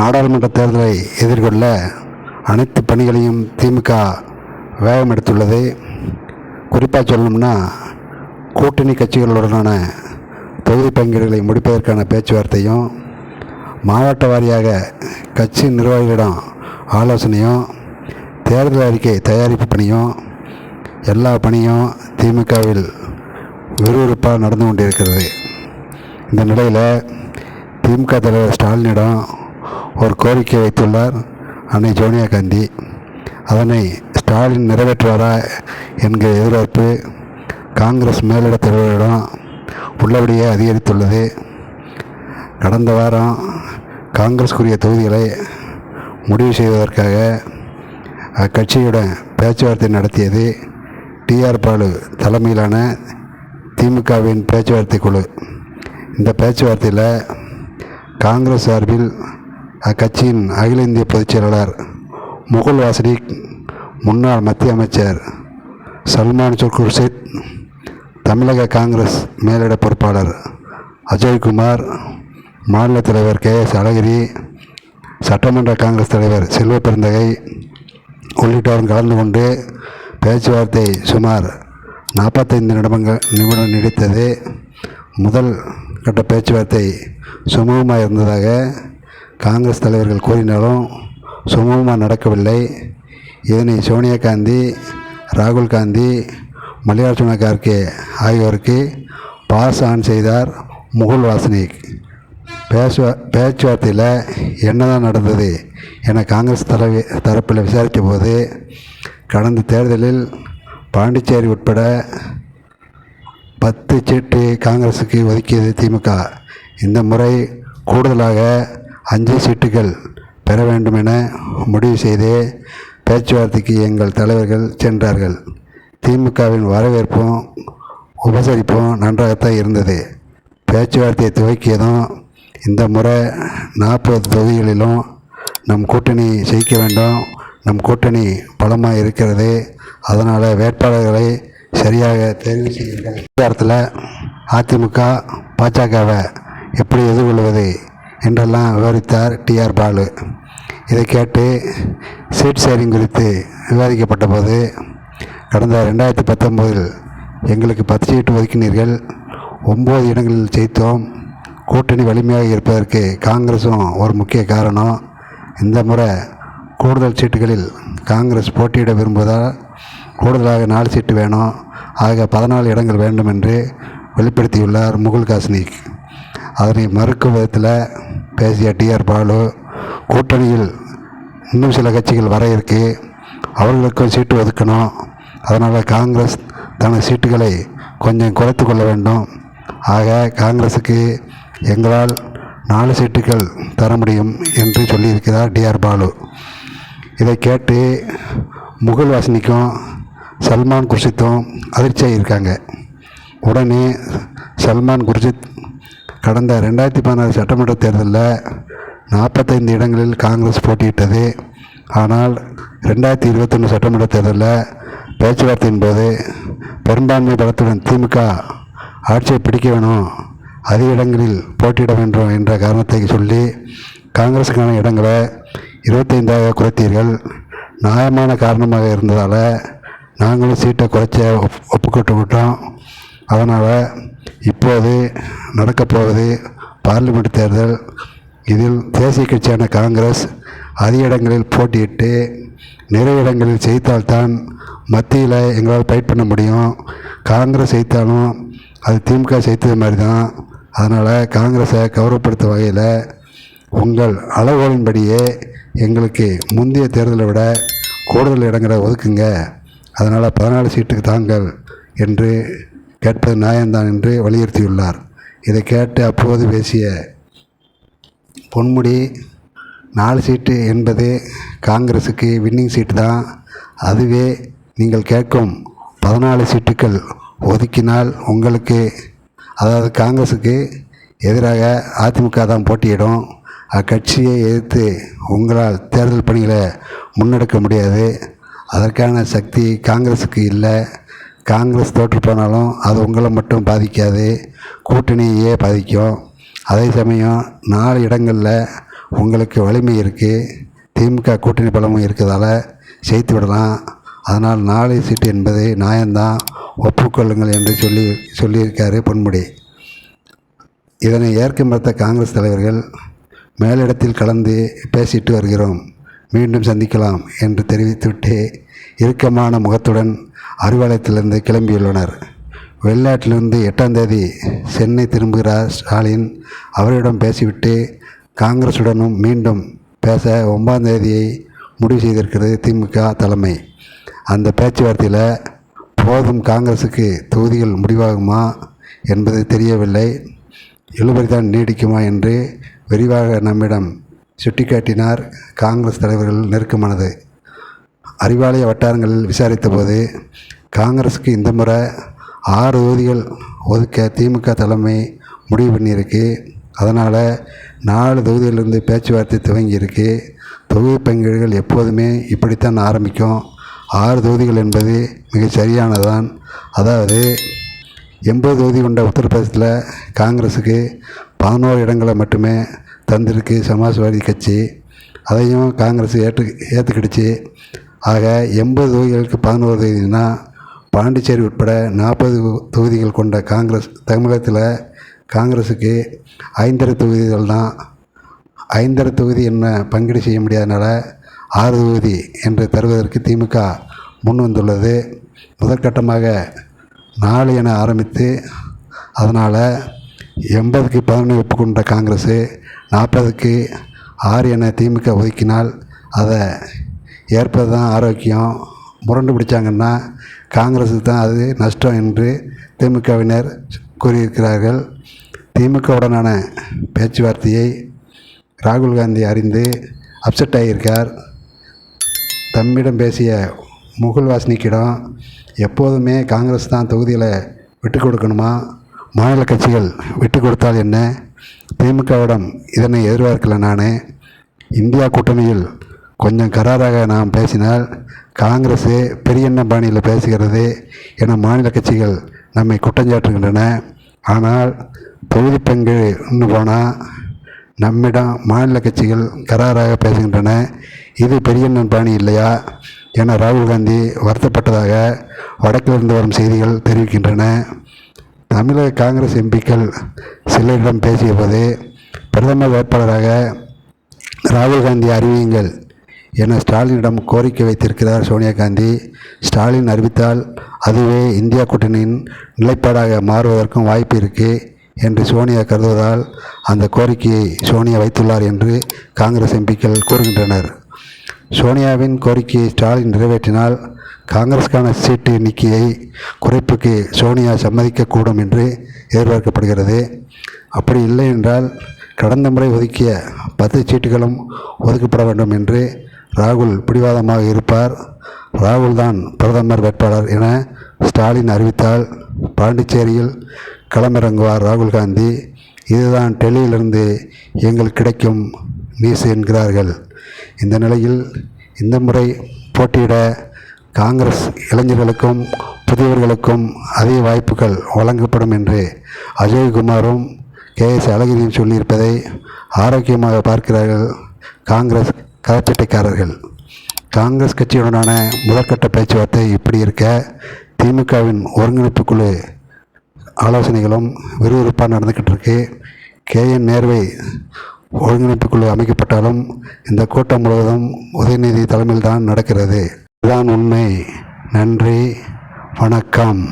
நாடாளுமன்ற தேர்தலை எதிர்கொள்ள அனைத்து பணிகளையும் திமுக வேகம் எடுத்துள்ளது. குறிப்பாக சொல்லணும்னா கூட்டணி கட்சிகளுடனான தொகுதி பங்கீடுகளை முடிப்பதற்கான பேச்சுவார்த்தையும் மாவட்ட வாரியாக கட்சி நிர்வாகிகளிடம் ஆலோசனையும் தேர்தல் அறிக்கை தயாரிப்பு பணியும் எல்லா பணியும் திமுகவில் விறுவிறுப்பாக நடந்து கொண்டிருக்கிறது. இந்த நிலையில் திமுக தலைவர் ஸ்டாலினிடம் ஒரு கோரிக்கை வைத்துள்ளார் அன்னை சோனியா காந்தி. அதனை ஸ்டாலின் நிறைவேற்றுவாரா என்கிற எதிர்பார்ப்பு காங்கிரஸ் மேலிட தலைவரிடம் உள்ளபடியே அதிகரித்துள்ளது. கடந்த வாரம் காங்கிரஸ்க்குரிய தொகுதிகளை முடிவு செய்வதற்காக அக்கட்சியுடன் பேச்சுவார்த்தை நடத்தியது டிஆர் பாலு தலைமையிலான திமுகவின் பேச்சுவார்த்தை குழு. இந்த பேச்சுவார்த்தையில் காங்கிரஸ் சார்பில் அக்கட்சியின் அகில இந்திய பொதுச் செயலாளர் முகுல் வாசனிக் முன்னாள் மத்திய அமைச்சர் சல்மான் சுர்குர்ஷித் தமிழக காங்கிரஸ் மேலிட பொறுப்பாளர் அஜய்குமார் மாநில தலைவர் கே எஸ் அழகிரி சட்டமன்ற காங்கிரஸ் தலைவர் செல்வ பெருந்தகை உள்ளிட்டோரும் கலந்து கொண்டு பேச்சுவார்த்தை சுமார் நாற்பத்தைந்து நிமிடங்கள் நிமிடம் நீடித்தது. முதல் கட்ட பேச்சுவார்த்தை சுமூகமாக இருந்ததாக காங்கிரஸ் தலைவர்கள் கூறினாலும் சுமூகமாக நடக்கவில்லை. இதனை சோனியா காந்தி ராகுல் காந்தி மல்லிகார்ஜுன கார்கே ஆகியோருக்கு பாஸ் ஆன் செய்தார் முகுல் வாசனிக். பேச்சுவா பேச்சுவார்த்தையில் என்னதான் நடந்தது என காங்கிரஸ் தலைவி தரப்பில் விசாரித்த போது கடந்த தேர்தலில் பாண்டிச்சேரி உட்பட பத்து சீட்டு காங்கிரஸுக்கு ஒதுக்கியது திமுக. இந்த முறை கூடுதலாக அஞ்சு சீட்டுகள் பெற வேண்டும் என முடிவு செய்து பேச்சுவார்த்தைக்கு எங்கள் தலைவர்கள் சென்றார்கள். திமுகவின் வரவேற்பும் உபசரிப்பும் நன்றாகத்தான் இருந்தது. பேச்சுவார்த்தையை துவக்கியதும் இந்த முறை நாற்பது தொகுதிகளிலும் நம் கூட்டணி ஜெயிக்க வேண்டும். நம் கூட்டணி பலமாக இருக்கிறது. அதனால் வேட்பாளர்களை சரியாக தெரிவு செய்யுங்கள். அதிகாரத்தில் அதிமுக பாஜகவை எப்படி எதிர்கொள்வது? என்றெல்லாம் விவரித்தார் டிஆர் பாலு. இதை கேட்டு சீட் ஷேரிங் குறித்து விவாதிக்கப்பட்ட போது கடந்த ரெண்டாயிரத்தி பத்தொம்போதில் எங்களுக்கு பத்து சீட்டு ஒதுக்கினீர்கள். ஒம்பது இடங்களில் ஜெயித்தோம். கூட்டணி வலிமையாக இருப்பதற்கு காங்கிரஸும் ஒரு முக்கிய காரணம். இந்த முறை கூடுதல் சீட்டுகளில் காங்கிரஸ் போட்டியிட விரும்புவதால் கூடுதலாக நாலு சீட்டு வேணும். ஆக பதினாலு இடங்கள் வேண்டும் என்று வெளிப்படுத்தியுள்ளார் முகுல் காஸ்னிக் அதனை மறுக்கும் விதத்தில் பேசிய டிஆர் பாலு கூட்டணியில் இன்னும் சில கட்சிகள் வர இருக்கு. அவர்களுக்கும் சீட்டு ஒதுக்கணும். அதனால் காங்கிரஸ் தனது சீட்டுகளை கொஞ்சம் குறைத்து கொள்ள வேண்டும். ஆக காங்கிரஸுக்கு எங்களால் நாலு சீட்டுகள் தர முடியும் என்று சொல்லியிருக்கிறார் டிஆர் பாலு. இதை கேட்டு முகுல் வாசினிக்கும் சல்மான் குர்ஷித்தும் அதிர்ச்சியாக இருக்காங்க. உடனே சல்மான் குர்ஷித் கடந்த ரெண்டாயிரத்தி பதினாறு சட்டமன்ற தேர்தலில் நாற்பத்தைந்து இடங்களில் காங்கிரஸ் போட்டியிட்டது. ஆனால் ரெண்டாயிரத்தி இருபத்தொன்று சட்டமன்ற தேர்தலில் பேச்சுவார்த்தையின் போது பெரும்பான்மை பலத்துடன் திமுக ஆட்சியை பிடிக்க வேணும் அதிக இடங்களில் போட்டியிட வேண்டும் என்ற காரணத்தை சொல்லி காங்கிரஸுக்கான இடங்களை இருபத்தைந்தாக குறைத்தீர்கள். நியாயமான காரணமாக இருந்ததால் நாங்களும் சீட்டை குறைச்ச ஒப் ஒப்புக்கொட்டுக்கிட்டோம் அதனால் இப்போது நடக்கப் போவது பார்லிமெண்ட் தேர்தல். இதில் தேசிய கட்சியான காங்கிரஸ் அதிக இடங்களில் போட்டியிட்டு நிறைய இடங்களில் ஜெயித்தால்தான் மத்தியில் எங்களால் ஃபைட் பண்ண முடியும். காங்கிரஸ் ஜெயித்தாலும் அது திமுக ஜெயித்தது மாதிரி தான் அதனால் காங்கிரஸை கௌரவப்படுத்த வகையில் உங்கள் அளவுகளின்படியே எங்களுக்கு முந்தைய தேர்தலை விட கூடுதல் இடங்களை ஒதுக்குங்க. அதனால் பதினாலு சீட்டுக்கு தாங்கள் என்று கேட்பது நியாயம்தான் என்று வலியுறுத்தியுள்ளார். இதை கேட்டு அப்போது பேசிய பொன்முடி நாலு சீட்டு என்பது காங்கிரஸுக்கு வின்னிங் சீட்டு தான். அதுவே நீங்கள் கேட்கும் பதினாலு சீட்டுகள் ஒதுக்கினால் உங்களுக்கு அதாவது காங்கிரஸுக்கு எதிராக அதிமுக தான் போட்டியிடும். அக்கட்சியை எதிர்த்து உங்களால் தேர்தல் பணிகளை முன்னெடுக்க முடியாது. அதற்கான சக்தி காங்கிரஸுக்கு இல்லை. காங்கிரஸ் தோற்று போனாலும் அது உங்களை மட்டும் பாதிக்காது கூட்டணியே பாதிக்கும். அதே சமயம் நாலு இடங்களில் உங்களுக்கு வலிமை இருக்குது திமுக கூட்டணி பலமும் இருக்கிறதால செய்து விடலாம். அதனால் நாலு சீட்டு என்பது நியாயம்தான். ஒப்புக்கொள்ளுங்கள் என்று சொல்லி சொல்லியிருக்காரு பொன்முடி. இதனை ஏற்க மறுத்த காங்கிரஸ் தலைவர்கள் மேலிடத்தில் கலந்து பேசிட்டு வருகிறோம். மீண்டும் சந்திக்கலாம் என்று தெரிவித்துவிட்டு இறுக்கமான முகத்துடன் அறிவாலயத்திலிருந்து கிளம்பியுள்ளனர். வெளிநாட்டிலிருந்து எட்டாம் தேதி சென்னை திரும்புகிறார் ஸ்டாலின். அவரிடம் பேசிவிட்டு காங்கிரசுடனும் மீண்டும் பேச ஒன்பதாம் தேதியை முடிவு செய்திருக்கிறது திமுக தலைமை. அந்த பேச்சுவார்த்தையில் போதும் காங்கிரஸுக்கு தொகுதிகள் முடிவாகுமா என்பது தெரியவில்லை. இழுபறிதான் நீடிக்குமா என்று விரிவாக நம்மிடம் சுட்டிக்காட்டினார் காங்கிரஸ் தலைவர்கள் நெருக்கமானது. அறிவாலய வட்டாரங்களில் விசாரித்தபோது காங்கிரஸுக்கு இந்த முறை ஆறு தொகுதிகள் ஒதுக்க திமுக தலைமை முடிவு பண்ணியிருக்கு. அதனால் நாலு தொகுதியிலிருந்து பேச்சுவார்த்தை துவங்கியிருக்கு. தொகுதி பங்கீடுகள் எப்போதுமே இப்படித்தான் ஆரம்பிக்கும். ஆறு தொகுதிகள் என்பது மிக சரியானதுதான். அதாவது எண்பது தொகுதி கொண்ட உத்தரப்பிரதேசத்தில் காங்கிரஸுக்கு பதினோரு இடங்களை மட்டுமே தந்திருக்கு சமாஜ்வாதி கட்சி. அதையும் காங்கிரஸ் ஏற்று ஏற்றுக்கிடுச்சு ஆக எண்பது தொகுதிகளுக்கு பதினோரு தொகுதினா பாண்டிச்சேரி உட்பட நாற்பது தொகுதிகள் கொண்ட காங்கிரஸ் தமிழகத்தில் காங்கிரஸுக்கு ஐந்தரை தொகுதிகள் தான். ஐந்தரை தொகுதி என்ன பங்கீடு செய்ய முடியாதனால ஆறு தொகுதி என்று தருவதற்கு திமுக முன் வந்துள்ளது. முதற்கட்டமாக நாலு என ஆரம்பித்து அதனால் எண்பதுக்கு பதினொன்று ஒப்புக்கொண்ட காங்கிரஸு நாற்பதுக்கு ஆறு என திமுக ஒதுக்கினால் அதை ஏற்பது தான் ஆரோக்கியம் முரண்டு பிடிச்சாங்கன்னா காங்கிரஸுக்கு தான் அது நஷ்டம் என்று திமுகவினர் கூறியிருக்கிறார்கள். திமுகவுடனான பேச்சுவார்த்தையை ராகுல் காந்தி அறிந்து அப்செட் ஆகியிருக்கார். தம்மிடம் பேசிய முகுல் வாஸ்னிக்கிடம் எப்போதுமே காங்கிரஸ் தான் தொகுதியில் விட்டு கொடுக்கணுமா? மாநில கட்சிகள் விட்டு கொடுத்தால் என்ன? திமுகவிடம் இதனை எதிர்பார்க்கல நான். இந்தியா கூட்டணியில் கொஞ்சம் கராராக நாம் பேசினால் காங்கிரஸு பெரியண்ண பாணியில் பேசுகிறது என மாநில கட்சிகள் நம்மை குற்றஞ்சாட்டுகின்றன. ஆனால் தொகுதி பங்குன்னு போனால் நம்மிடம் மாநில கட்சிகள் கராராக பேசுகின்றன. இது பெரியண்ணன் பாணி இல்லையா என ராகுல் காந்தி வருத்தப்பட்டதாக வடக்கிலிருந்து வரும் செய்திகள் தெரிவிக்கின்றன. தமிழக காங்கிரஸ் எம்பிக்கள் சிலரிடம் பேசியபோது பிரதமர் வேட்பாளராக ராகுல் காந்தி அறிவியுங்கள். என ஸ்டாலினிடம் கோரிக்கை வைத்திருக்கிறார் சோனியா காந்தி. ஸ்டாலின் அறிவித்தால் அதுவே இந்தியா கூட்டணியின் நிலைப்பாடாக மாறுவதற்கும் வாய்ப்பு இருக்குது என்று சோனியா கருதுவதால் அந்த கோரிக்கையை சோனியா வைத்துள்ளார் என்று காங்கிரஸ் எம்பிக்கள் கூறுகின்றனர். சோனியாவின் கோரிக்கையை ஸ்டாலின் நிறைவேற்றினால் காங்கிரஸுக்கான சீட்டு எண்ணிக்கையை குறைப்புக்கு சோனியா சம்மதிக்கக்கூடும் என்று எதிர்பார்க்கப்படுகிறது. அப்படி இல்லை என்றால் கடந்த முறை ஒதுக்கிய பத்து சீட்டுகளும் ஒதுக்கப்பட வேண்டும் என்று ராகுல் பிடிவாதமாக இருப்பார். ராகுல் தான் பிரதமர் வேட்பாளர் என ஸ்டாலின் அறிவித்தால் பாண்டிச்சேரியில் களமிறங்குவார் ராகுல் காந்தி. இதுதான் டெல்லியிலிருந்து எங்களுக்கு கிடைக்கும் நியூஸ் என்கிறார்கள். இந்த நிலையில் இந்த முறை போட்டியிட காங்கிரஸ் இளைஞர்களுக்கும் புதியவர்களுக்கும் அதிக வாய்ப்புகள் வழங்கப்படும் என்று அஜய்குமாரும் கே எஸ் அழகிரியும் சொல்லியிருப்பதை ஆரோக்கியமாக பார்க்கிறார்கள் காங்கிரஸ் கதச்சட்டைக்காரர்கள் காங்கிரஸ் கட்சியுடனான முதற்கட்ட பேச்சுவார்த்தை இப்படி இருக்க திமுகவின் ஒருங்கிணைப்பு குழு ஆலோசனைகளும் விறுவிறுப்பாக நடந்துக்கிட்டு இருக்கு. கே. என். நேர்வை ஒருங்கிணைப்பு குழு அமைக்கப்பட்டாலும் இந்த கூட்டம் முழுவதும் உதயநிதி தலைமையில் தான் நடக்கிறது. இதுதான் உண்மை. நன்றி. வணக்கம்.